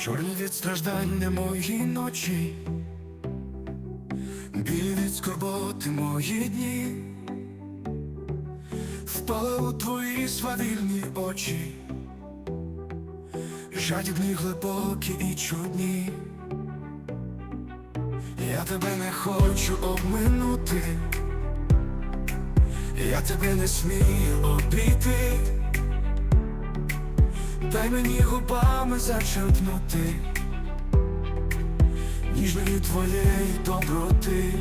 Чорні від страждання мої ночі, білі від скорботи мої дні, впали у твої свавільні очі, жадібні, глибокі і чудні. Я тебе не хочу обминути, я тебе не смію обійти. Дай мені губами зачерпнути. Ніжної твоєї доброти,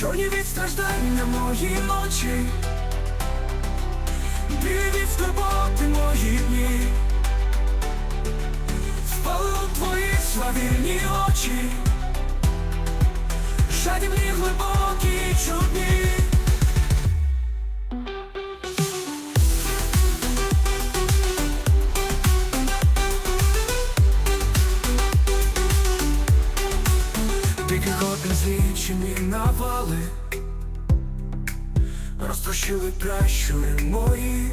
чорні від страждання мої ночі, білі від скорботи мої дні, Піки годин злічені навали, розтрощили пращури мої,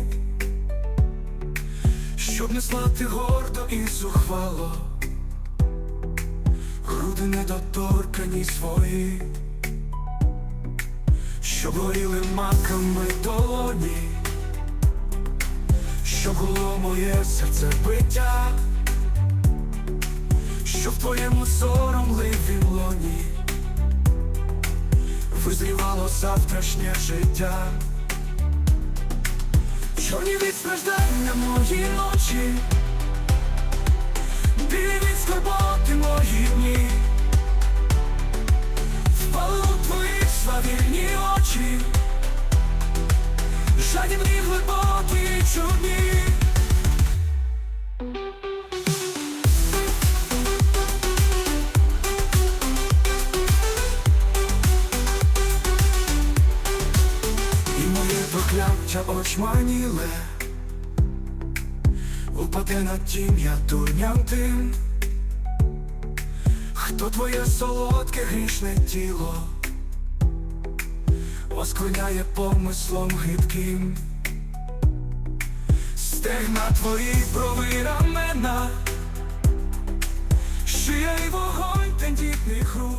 щоб не слати гордо і зухвало, груди недоторкані свої, щоб горіли маками долоні, щоб було моє серце биття завтрашнє життя, чорні від страждання мої ночі, білі від скорботи мої дні, впали у твої свавільні очі, жадібні, глибокі чудні. Прокляття очманіле Упаде над тім я дурням тим. Хто твоє солодке грішне тіло? Восклиняє помислом гидким. Стегна твої брови рамена. Шия й вогонь тендітних рук